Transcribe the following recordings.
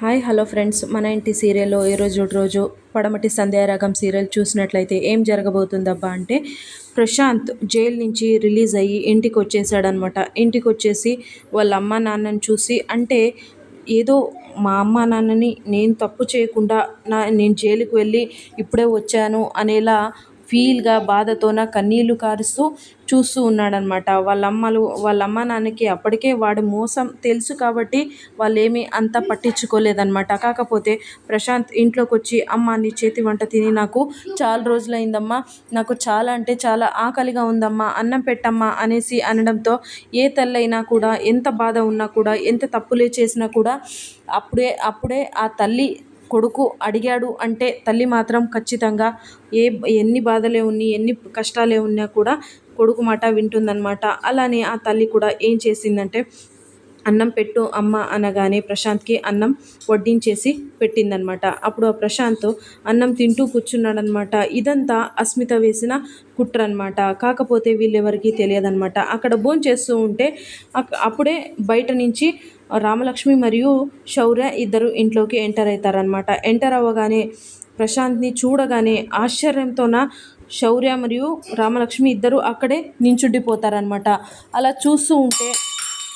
Hi hello friends. మన ఇంటి సీరియల్లో ఈరోజు రోజు పడమటి సంధ్యారాగం సీరియల్ చూసినట్లయితే ఏం జరగబోతుందబ్బా అంటే ప్రశాంత్ జైలు నుంచి రిలీజ్ అయ్యి ఇంటికి వచ్చేసాడనమాట ఇంటికి వచ్చేసి వాళ్ళ అమ్మ నాన్నని చూసి అంటే ఏదో మా అమ్మ నాన్నని నేను తప్పు చేయకుండా నా నేను జైలుకి వెళ్ళి ఇప్పుడే వచ్చాను అనేలా ఫీల్గా బాధతోన కన్నీళ్ళు కారుస్తూ చూస్తూ ఉన్నాడనమాట వాళ్ళ అమ్మలు వాళ్ళ అమ్మ నాన్నకి అప్పటికే వాడు మోసం తెలుసు కాబట్టి వాళ్ళు ఏమీ అంత పట్టించుకోలేదనమాట కాకపోతే ప్రశాంత్ ఇంట్లోకి వచ్చి అమ్మ నీ చేతి వంట తిని నాకు చాలా రోజులైందమ్మా. నాకు చాలా అంటే చాలా ఆకలిగా ఉందమ్మా. అన్నం పెట్టమ్మా అనేసి అనడంతో ఏ తల్లైనా కూడా ఎంత బాధ ఉన్నా కూడా ఎంత తప్పులే చేసినా కూడా అప్పుడే అప్పుడే ఆ తల్లి కొడుకు అడిగాడు అంటే తల్లి మాత్రం ఖచ్చితంగా ఏ ఎన్ని బాధలే ఉన్ని ఎన్ని కష్టాలే ఉన్నా కూడా కొడుకు మాట వింటుందన్నమాట. అలానే ఆ తల్లి కూడా ఏం చేసిందంటే అన్నం పెట్టు అమ్మ అనగానే ప్రశాంత్కి అన్నం వడ్డించేసి పెట్టిందనమాట. అప్పుడు ఆ ప్రశాంత్ అన్నం తింటూ కూర్చున్నాడనమాట. ఇదంతా అస్మిత వేసిన కుట్ర అనమాట కాకపోతే వీళ్ళెవరికి తెలియదనమాట. అక్కడ భోంచేస్తూ ఉంటే అప్పుడే బయట నుంచి రామలక్ష్మి మరియు శౌర్య ఇద్దరు ఇంట్లోకి ఎంటర్ అవుతారనమాట. ఎంటర్ అవ్వగానే ప్రశాంత్ని చూడగానే ఆశ్చర్యంతోన శౌర్య మరియు రామలక్ష్మి ఇద్దరు అక్కడే నించుండిపోతారనమాట. అలా చూస్తూ ఉంటే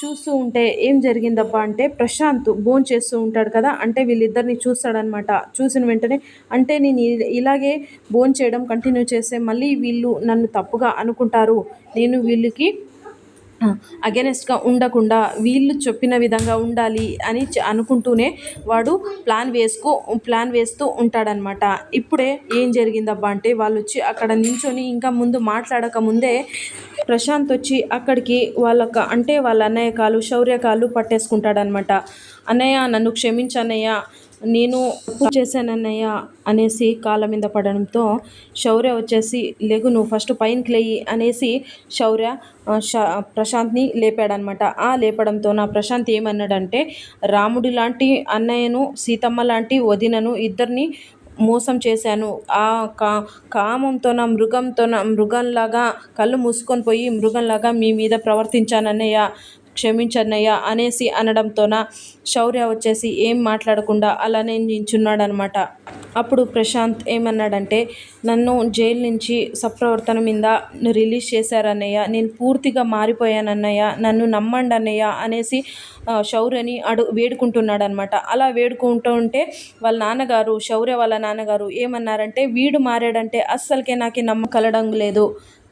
చూస్తూ ఉంటే ఏం జరిగిందబ్బా అంటే ప్రశాంత్ బోన్ చేస్తూ ఉంటాడు కదా అంటే వీళ్ళిద్దరిని చూస్తాడనమాట చూసిన వెంటనే అంటే నేను ఇలాగే బోన్ చేయడం కంటిన్యూ చేస్తే మళ్ళీ వీళ్ళు నన్ను తప్పుగా అనుకుంటారు. నేను వీళ్ళకి అగెనెస్ట్గా ఉండకుండా వీళ్ళు చెప్పిన విధంగా ఉండాలి అని అనుకుంటూనే వాడు ప్లాన్ వేసుకో ప్లాన్ వేస్తూ ఉంటాడనమాట ఇప్పుడే ఏం జరిగిందబ్బా అంటే వాళ్ళు వచ్చి అక్కడ నించొని ఇంకా ముందు మాట్లాడక ముందే ప్రశాంత్ వచ్చి అక్కడికి వాళ్ళక అంటే వాళ్ళ అన్నయ్య కాలు శౌర్య కాలు పట్టేసుకుంటాడనమాట అన్నయ్య నన్ను క్షమించన్నయ్య నేను చేశానన్నయ్య అనేసి కాళ్ళ మీద పడడంతో శౌర్య వచ్చేసి లేగు నువ్వు ఫస్ట్ పైనకి లేయి అనేసి శౌర్య ప్రశాంత్ని లేపాడనమాట ఆ లేపడంతో నా ప్రశాంత్ ఏమన్నాడంటే రాముడి లాంటి అన్నయ్యను సీతమ్మ లాంటి వదినను ఇద్దరిని మోసం చేశాను. ఆ కా కామంతో నా మృగంతో నా మృగంలాగా కళ్ళు మూసుకొని పోయి మృగంలాగా మీ మీద ప్రవర్తించానన్నయ్య. క్షమించన్నయ్యా అనేసి అనడంతోన శౌర్య వచ్చేసి ఏం మాట్లాడకుండా అలానే నించున్నాడనమాట. అప్పుడు ప్రశాంత్ ఏమన్నాడంటే నన్ను జైలు నుంచి సప్రవర్తన మీద రిలీజ్ చేశారన్నయ్య నేను పూర్తిగా మారిపోయానన్నయ్య నన్ను నమ్మండి అన్నయ్య అనేసి శౌర్యని అడు వేడుకుంటున్నాడనమాట. అలా వేడుకుంటూ ఉంటే వాళ్ళ నాన్నగారు శౌర్య వాళ్ళ నాన్నగారు ఏమన్నారంటే వీడు మారాడంటే అస్సలకే నాకు నమ్మకలడం లేదు.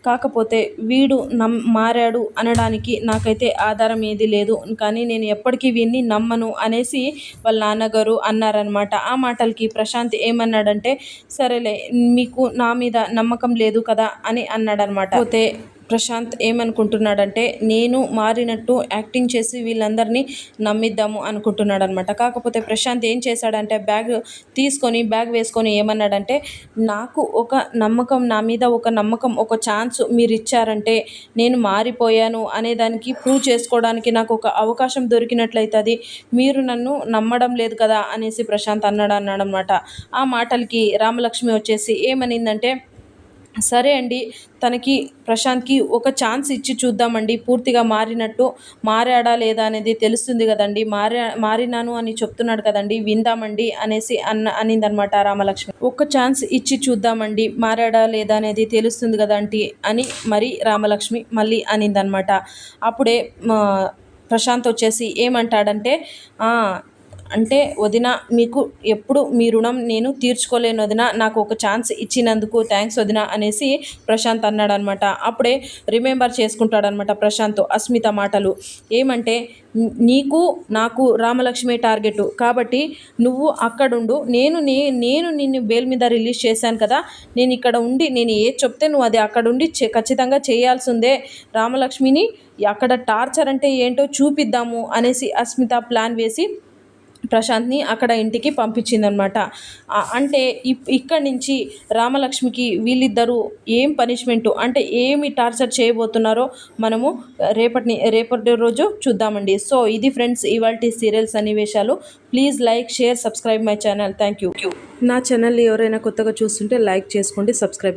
కాకపోతే వీడు నమ్ మారాడు అనడానికి నాకైతే ఆధారం ఏది లేదు. కానీ నేను ఎప్పటికీ వీడిని నమ్మను అనేసి వాళ్ళ నాన్నగారు అన్నారనమాట ఆ మాటలకి ప్రశాంత్ ఏమన్నాడంటే సరేలే మీకు నా మీద నమ్మకం లేదు కదా అని అన్నాడనమాట పోతే ప్రశాంత్ ఏమనుకుంటున్నాడంటే నేను మారినట్టు యాక్టింగ్ చేసి వీళ్ళందరినీ నమ్మిద్దాము అనుకుంటున్నాడు అనమాట కాకపోతే ప్రశాంత్ ఏం చేశాడంటే బ్యాగ్ తీసుకొని బ్యాగ్ వేసుకొని ఏమన్నాడంటే నాకు ఒక నమ్మకం నా మీద ఒక నమ్మకం ఒక ఛాన్స్ మీరు ఇచ్చారంటే నేను మారిపోయాను అనేదానికి ప్రూవ్ చేసుకోవడానికి నాకు ఒక అవకాశం దొరికినట్లయితుంది. మీరు నన్ను నమ్మడం లేదు కదా అనేసి ప్రశాంత్ అన్నాడు అన్నాడనమాట ఆ మాటలకి రామలక్ష్మి వచ్చేసి ఏమనిందంటే సరే అండి తనకి ప్రశాంత్కి ఒక ఛాన్స్ ఇచ్చి చూద్దామండి. పూర్తిగా మారినట్టు మారాడా లేదా అనేది తెలుస్తుంది కదండి. మారా మారినాను అని చెప్తున్నాడు కదండి. విందామండి అనేసి అన్న అనిందనమాట రామలక్ష్మి. ఒక ఛాన్స్ ఇచ్చి చూద్దామండి. మారాడా లేదా అనేది తెలుస్తుంది కదండి అని మరి రామలక్ష్మి మళ్ళీ అనిందనమాట. అప్పుడే ప్రశాంత్ వచ్చేసి ఏమంటాడంటే అంటే వదిన మీకు ఎప్పుడు మీ రుణం నేను తీర్చుకోలేను వదిన. నాకు ఒక ఛాన్స్ ఇచ్చినందుకు థ్యాంక్స్ వదిన అనేసి ప్రశాంత్ అన్నాడనమాట. అప్పుడే రిమెంబర్ చేసుకుంటాడనమాట ప్రశాంత్ అస్మిత మాటలు. ఏమంటే నీకు నాకు రామలక్ష్మి టార్గెట్. కాబట్టి నువ్వు అక్కడుండు. నేను నే నేను నిన్ను బెయిల్ మీద రిలీజ్ చేశాను కదా. నేను ఇక్కడ ఉండి నేను ఏ చెప్తే నువ్వు అది అక్కడ ఉండి ఖచ్చితంగా చేయాల్సిందే. రామలక్ష్మిని అక్కడ టార్చర్ అంటే ఏంటో చూపిద్దాము అనేసి అస్మిత ప్లాన్ వేసి ప్రశాంత్ని అక్కడ ఇంటికి పంపించిందనమాట అంటే ఇక్కడి నుంచి రామలక్ష్మికి వీళ్ళిద్దరూ ఏం పనిష్మెంటు అంటే ఏమి టార్చర్ చేయబోతున్నారో మనము రేపటి రేపటి రోజు చూద్దామండి. సో ఇది ఫ్రెండ్స్ ఇవాళ సీరియల్ సన్నివేశాలు. Please like share subscribe my channel. Thank you. నా ఛానల్ ఎవరైనా కొత్తగా చూస్తుంటే లైక్ చేసుకోండి సబ్స్క్రైబ్